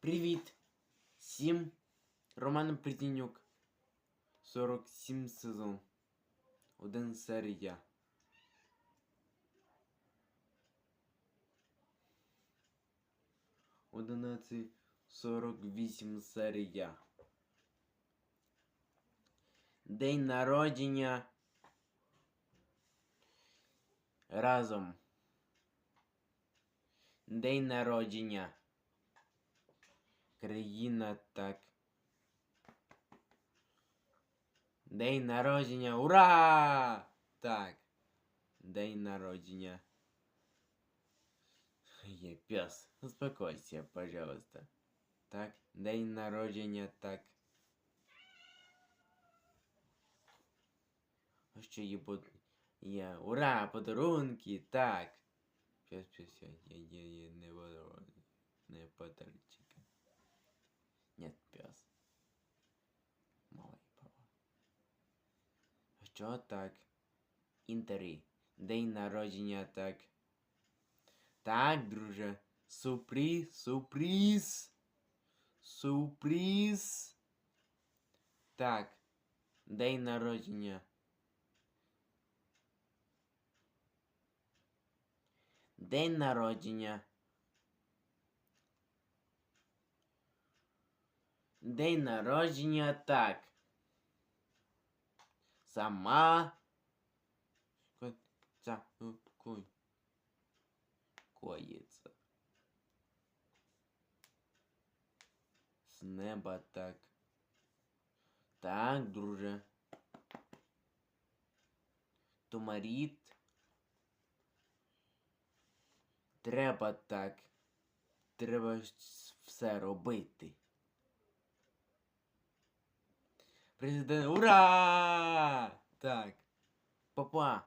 Привіт! Всім Роман Притінюк. 47 сезон. Один серія. Одинадцять сорок вісім серія. День народження. Разом. День народження. Країна так. День народження. Ура! Так. День народження. Є пес. Успокойся, пожалуйста. Так, день народження, так. А що є под... Є. Ура! Подарунки! Так. Пес, пес, пес, я, я, я не подарунки. Не подарунки. Що так? Інтері. День народження, так. Так, друже. Сюрприз, сюрприз. Сюрприз. Так. День народження. День народження. День народження так. Сама. Коїться. З неба так. Так, друже. Тумаріт. Треба так. Треба все робити. Президент. Ура! Так. Папа.